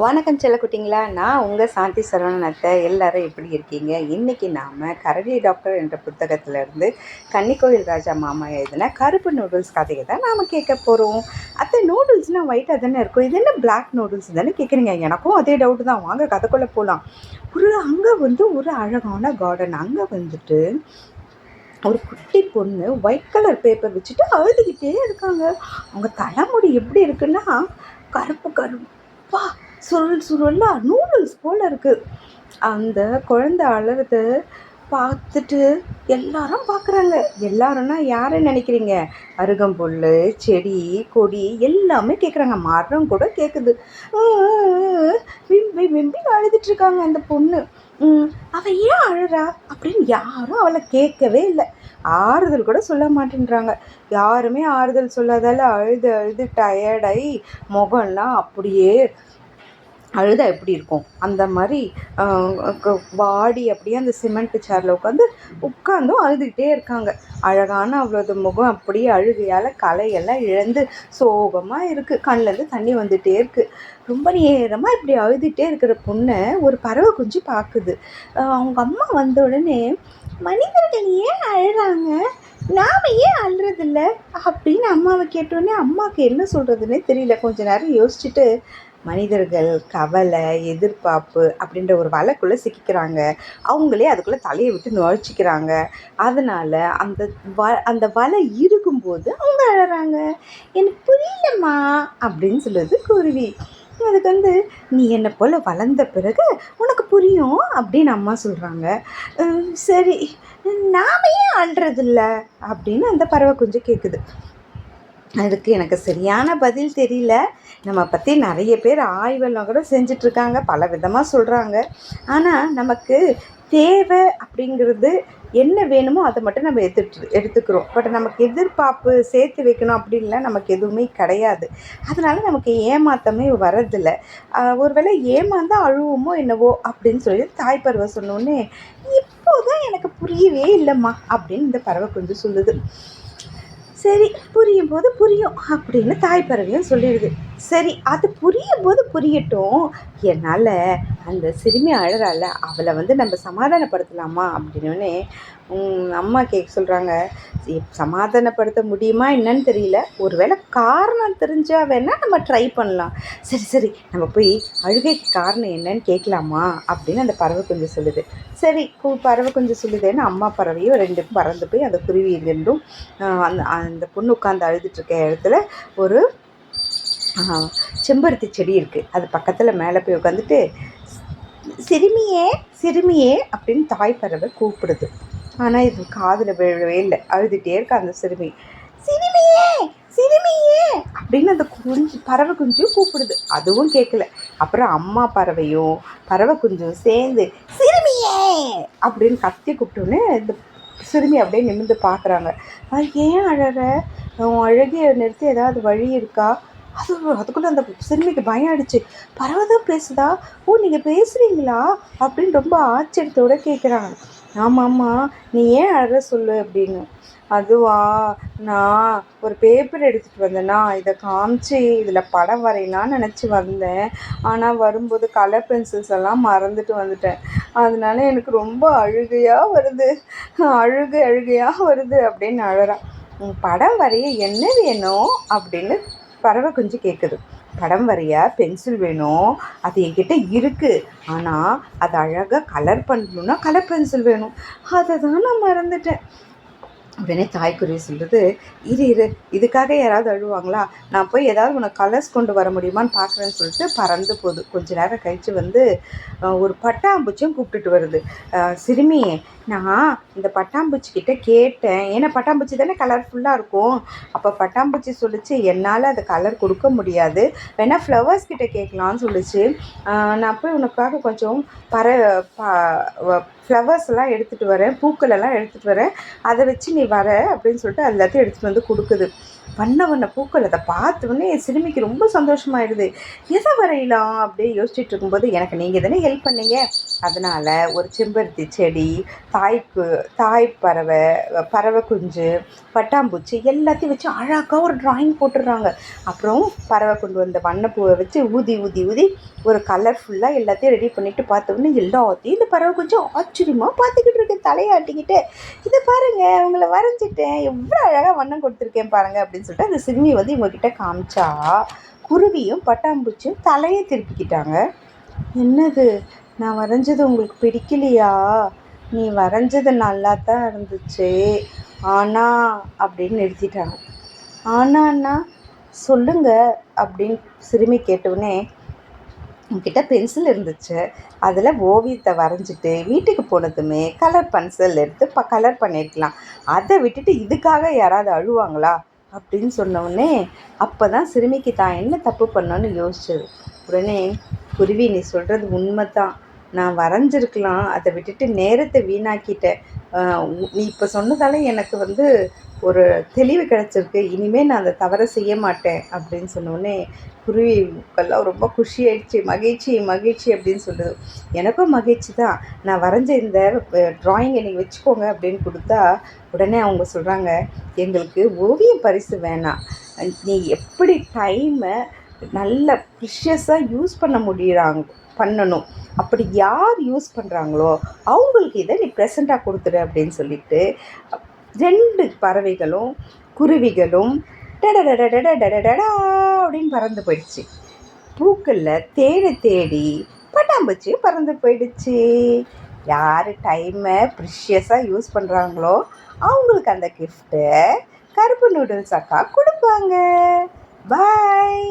வணக்கம் செல்லக்குட்டிங்களா நான் உங்கள் சாந்தி சரவணன் அத்தை எல்லாரும் எப்படி இருக்கீங்க? இன்றைக்கி நாம் கரடி டாக்டர் என்ற புத்தகத்திலேருந்து கன்னிக்கோயில் ராஜா மாமா எழுதின கருப்பு நூடுல்ஸ் கதையை தான் நாம் கேட்க போகிறோம் அத்தை நூடுல்ஸ்னால் ஒயிட்டாக தானே இருக்கும்? இது என்ன பிளாக் நூடுல்ஸ் தானே கேட்குறீங்க எனக்கும் அதே டவுட்டு தான். வாங்க கதைக்குள்ளே போகலாம் ஒரு அங்கே வந்து ஒரு அழகான கார்டன் அங்கே வந்துட்டு ஒரு குட்டி பொண்ணு ஒயிட் கலர் பேப்பர் வச்சுட்டு அழுதுகிட்டே இருக்காங்க. அவங்க தலைமுடி எப்படி இருக்குன்னா கருப்பு கருப்பு. சுருள் சுருளாக நூடுல்ஸ் போல் இருக்குது அந்த குழந்த அழுறத பார்த்துட்டு எல்லாரும் பார்க்குறாங்க. எல்லாரும்னா யாரை நினைக்கிறீங்க? அருகம்புல் செடி கொடி எல்லாமே கேட்குறாங்க மரம் கூட கேட்குது விம்பி விம்பி அழுதுட்ருக்காங்க அந்த பொண்ணு. அவள் ஏன் அழுறா அப்படின்னு யாரும் அவளை கேட்கவே இல்லை. ஆறுதல் கூட சொல்ல மாட்டேன்றாங்க. யாருமே ஆறுதல் சொல்லாதால அழுது அழுது டயர்டாகி முகம்லாம் அப்படியே அழுதா எப்படி இருக்கும்? அந்த மாதிரி வாடி அப்படியே அந்த சிமெண்ட் சேரில் உட்காந்து உட்காந்தும் அழுதுகிட்டே இருக்காங்க. அழகான அவ்வளோது முகம் அப்படியே அழுகையால் கலையெல்லாம் இழந்து சோகமாக இருக்குது கண்ணிலேருந்து தண்ணி வந்துகிட்டே இருக்குது ரொம்ப நேரமாக இப்படி அழுதுகிட்டே இருக்கிற பொண்ணை ஒரு பறவை குஞ்சு பார்க்குது அவங்க அம்மா வந்த உடனே மனிதர்கள் ஏன் அழுறாங்க? நாம் ஏன் அழுறதில்ல? அப்படின்னு அம்மாவை கேட்டோடனே அம்மாவுக்கு என்ன சொல்கிறதுனே தெரியல. கொஞ்ச நேரம் யோசிச்சுட்டு மனிதர்கள் கவலை எதிர்பார்ப்பு அப்படின்ற ஒரு வலைக்குள்ளே சிக்கிக்கிறாங்க. அவங்களே அதுக்குள்ளே தலையை விட்டு நுழைச்சிக்கிறாங்க. அதனால் அந்த வ அந்த வலை இருக்கும்போது அவங்க அழகிறாங்க எனக்கு புரியலம்மா அப்படின்னு சொல்லுது குருவி. அதுக்கு வந்து நீ என்னை போல் வளர்ந்த பிறகு உனக்கு புரியும் அப்படின்னு அம்மா சொல்கிறாங்க சரி நாம ஏன் அழுறதில்ல? அப்படின்னு அந்த பறவை குஞ்சு கேட்குது அதுக்கு எனக்கு சரியான பதில் தெரியல. நம்ம பற்றி நிறைய பேர் ஆய்வெல்லாம் கூட செஞ்சிட்ருக்காங்க பல விதமாக சொல்கிறாங்க ஆனால் நமக்கு தேவை அப்படிங்கிறது என்ன வேணுமோ அதை மட்டும் நம்ம எடுத்துட்டு எடுத்துக்கிறோம். பட் நமக்கு எதிர்பார்ப்பு சேர்த்து வைக்கணும் அப்படின்லாம் நமக்கு எதுவுமே கிடையாது. அதனால் நமக்கு ஏமாற்றமே வரதில்லை. ஒருவேளை ஏமாந்தால் அழுவோமோ என்னவோ அப்படின்னு சொல்லி தாய் பருவ சொன்னோடனே இப்போ தான் எனக்கு புரியவே இல்லைம்மா அப்படின்னு இந்த பறவை கொஞ்சம் சொல்லுது. சரி புரியும் போது புரியும் அப்படின்னு தாய் பறவையும் சொல்லிடுது. சரி அது புரியும் போது புரியட்டும். என்னால் அந்த சிறுமி அழறால அவளை வந்து நம்ம சமாதானப்படுத்தலாமா அப்படின்னோடனே அம்மா கேட்க சொல்கிறாங்க சமாதானப்படுத்த முடியுமா என்னன்னு தெரியல. ஒரு வேளை காரணம் தெரிஞ்சால் வேணால் நம்ம ட்ரை பண்ணலாம். சரி சரி நம்ம போய் அழுகைக்கு காரணம் என்னன்னு கேட்கலாமா? அப்படின்னு அந்த பறவை கொஞ்சம் சொல்லுது. சரி பறவை கொஞ்சம் சொல்லுதேன்னு அம்மா பறவையும் ரெண்டு பறந்து போய் அந்த குருவி ரெண்டும் அந்த அந்த பொண்ணு உட்காந்து அழுதுட்டுருக்க இடத்துல ஒரு செம்பருத்தி செடி இருக்குது அது பக்கத்தில் மேலே போய் உட்காந்துட்டு சிறுமியே சிறுமியே அப்படின்னு தாய் பறவை கூப்பிடுது. ஆனால் இது காதில் விழவே இல்லை. அழுதுகிட்டே இருக்கா அந்த சிறுமி. சிறுமியே சிறுமியே அப்படின்னு அந்த குஞ்சு பறவை குஞ்சும் கூப்பிடுது. அதுவும் கேட்கல அப்புறம் அம்மா பறவையும் பறவை குஞ்சும் சேர்ந்து சிறுமியே! அப்படின்னு கத்தி கூப்பிட்டோன்னே இந்த சிறுமி அப்படியே நிமிர்ந்து பார்க்குறாங்க ஏன் அழற? அழகிய நிறுத்தி ஏதாவது வழி இருக்கா? அது அதுக்குள்ளே அந்த சிறுமிக்கு பயம் ஆயிடுச்சு பரவாயில்ல பேசுதா? ஓ நீங்கள் பேசுகிறீங்களா அப்படின்னு ரொம்ப ஆச்சரியத்தோடு கேட்குறாங்க ஆமாம்மா நீ ஏன் அழ சொல்லு அப்படின்னு. அதுவா? நான் ஒரு பேப்பர் எடுத்துகிட்டு வந்தேன்னா இதை காமிச்சு இதில் படம் வரையலான்னு நினச்சி வந்தேன். ஆனால் வரும்போது கலர் பென்சில்ஸ் எல்லாம் மறந்துட்டு வந்துட்டேன். அதனால எனக்கு ரொம்ப அழுகையாக வருது. அழுகை அழுகையாக வருது அப்படின்னு அழறான் படம் வரைய என்ன வேணும் அப்படின்னு பறவை குஞ்சு கேட்குது படம் வரைய? பென்சில் வேணும். அது என்கிட்ட இருக்குது ஆனால் அதை அழகாக கலர் பண்ணணுன்னா கலர் பென்சில் வேணும். அதை தான் நான் மறந்துட்டேன். உடனே தாய்க்குருவி சொல்கிறது இரு இரு. இதுக்காக யாராவது அழுவாங்களா? நான் போய் ஏதாவது உனக்கு கலர்ஸ் கொண்டு வர முடியுமான்னு பார்க்குறேன்னு சொல்லிட்டு பறந்து போகுது கொஞ்ச நேரம் கழித்து வந்து ஒரு பட்டாம்பூச்சியும் கூப்பிட்டுட்டு வருது. சிறுமி நான் இந்த பட்டாம்பூச்சிக்கிட்ட கேட்டேன். ஏன்னா பட்டாம்பூச்சி தானே கலர்ஃபுல்லாக இருக்கும். அப்போ பட்டாம்பூச்சி சொல்லிச்சு என்னால் அது கலர் கொடுக்க முடியாது. வேணால் ஃப்ளவர்ஸ் கிட்டே கேட்கலான்னு சொல்லிச்சு. நான் போய் உனக்காக கொஞ்சம் பற ஃப்ளவர்ஸ் எல்லாம் எடுத்துகிட்டு வரேன் பூக்கள் எல்லாம் எடுத்துகிட்டு வரேன். அதை வச்சு நீ வர அப்படின்னு சொல்லிட்டு எல்லாத்தையும் எடுத்துகிட்டு வந்து கொடுக்குது. வண்ண வண்ண பூக்கள் அதை பார்த்தோன்னே என் சிறுமிக்கு ரொம்ப சந்தோஷமாயிடுது. எதை வரையலாம்? அப்படியே யோசிச்சுட்டு இருக்கும்போது எனக்கு நீங்கள் தானே ஹெல்ப் பண்ணீங்க. அதனால் ஒரு செம்பருத்தி செடி தாய்க்கு தாய் பறவை பறவை குஞ்சு பட்டாம்பூச்சி எல்லாத்தையும் வச்சு அழகாக ஒரு ட்ராயிங் போட்டுடுறாங்க. அப்புறம் பறவை கொண்டு வந்த வண்ணப்பூவை வச்சு ஊதி ஊதி ஊதி ஒரு கலர்ஃபுல்லாக எல்லாத்தையும் ரெடி பண்ணிவிட்டு பார்த்தோன்னே எல்லாத்தையும் இந்த பறவை கொஞ்சம் ஆச்சரியமாக பார்த்துக்கிட்டு இருக்கேன் தலையாட்டிக்கிட்டு இதை பாருங்கள் உங்களை வரைஞ்சிட்டேன். எவ்வளோ அழகாக வண்ணம் கொடுத்துருக்கேன் பாருங்கள் அப்படின்னு அப்படின்னு சொல்லிட்டு அந்த சிறுமி வந்து இவங்கக்கிட்ட காமிச்சா குருவியும் பட்டாம்பூச்சியும் தலையை திருப்பிக்கிட்டாங்க. என்னது? நான் வரைஞ்சது உங்களுக்கு பிடிக்கலையா? நீ வரைஞ்சது நல்லா தான் இருந்துச்சு. ஆனா அப்படின்னு நிறுத்திட்டாங்க. ஆனாண்ணா சொல்லுங்க அப்படின்னு சிறுமி கேட்டவுடனே என்கிட்ட பென்சில் இருந்துச்சு. அதில் ஓவியத்தை வரைஞ்சிட்டு வீட்டுக்கு போனதுமே கலர் பென்சில் எடுத்து ப கலர் பண்ணியிருக்கலாம் அதை விட்டுட்டு இதுக்காக யாராவது அழுவாங்களா? அப்படின்னு சொன்னோடனே அப்போ தான் சிறுமிக்கு தான் என்ன தப்பு பண்ணோன்னு யோசிச்சது. உடனே குருவி நீ சொல்கிறது உண்மை தான் நான் வரைஞ்சிருக்கலாம். அதை விட்டுட்டு நேரத்தை வீணாக்கிட்டேன். நீ இப்போ சொன்னதால எனக்கு வந்து ஒரு தெளிவு கிடச்சிருக்கு. இனிமேல் நான் அந்த தவறை செய்ய மாட்டேன் அப்படின்னு சொன்னோடனே குருவிக்கெல்லாம் ரொம்ப குஷி ஆயிடுச்சு மகிழ்ச்சி மகிழ்ச்சி அப்படின்னு சொல்லுது எனக்கும் மகிழ்ச்சி தான். நான் வரைஞ்ச இந்த ட்ராயிங்கை நீங்கள் வச்சுக்கோங்க அப்படின்னு கொடுத்தா உடனே அவங்க சொல்கிறாங்க எங்களுக்கு ஓவியம் பரிசு வேணாம். நீ எப்படி டைமை நல்ல ப்ரிஷியஸாக யூஸ் பண்ண முடியுறாங்க? பண்ணணும். அப்படி யார் யூஸ் பண்ணுறாங்களோ அவங்களுக்கு இதை நீ ப்ரெசண்ட்டாக கொடுத்துரு அப்படின்னு சொல்லிட்டு ரெண்டு பறவைகளும் குருவிகளும் டடடடடடடடடா அப்படின்னு பறந்து போயிடுச்சு. பூக்களில் தேடி தேடி பட்டாம்பூச்சியும் பறந்து போயிடுச்சு. யார் டைமை ப்ரிஷியஸாக யூஸ் பண்ணுறாங்களோ அவங்களுக்கு அந்த கிஃப்ட்டை கருப்பு நூடுல்ஸ் அக்கா கொடுப்பாங்க. பாய்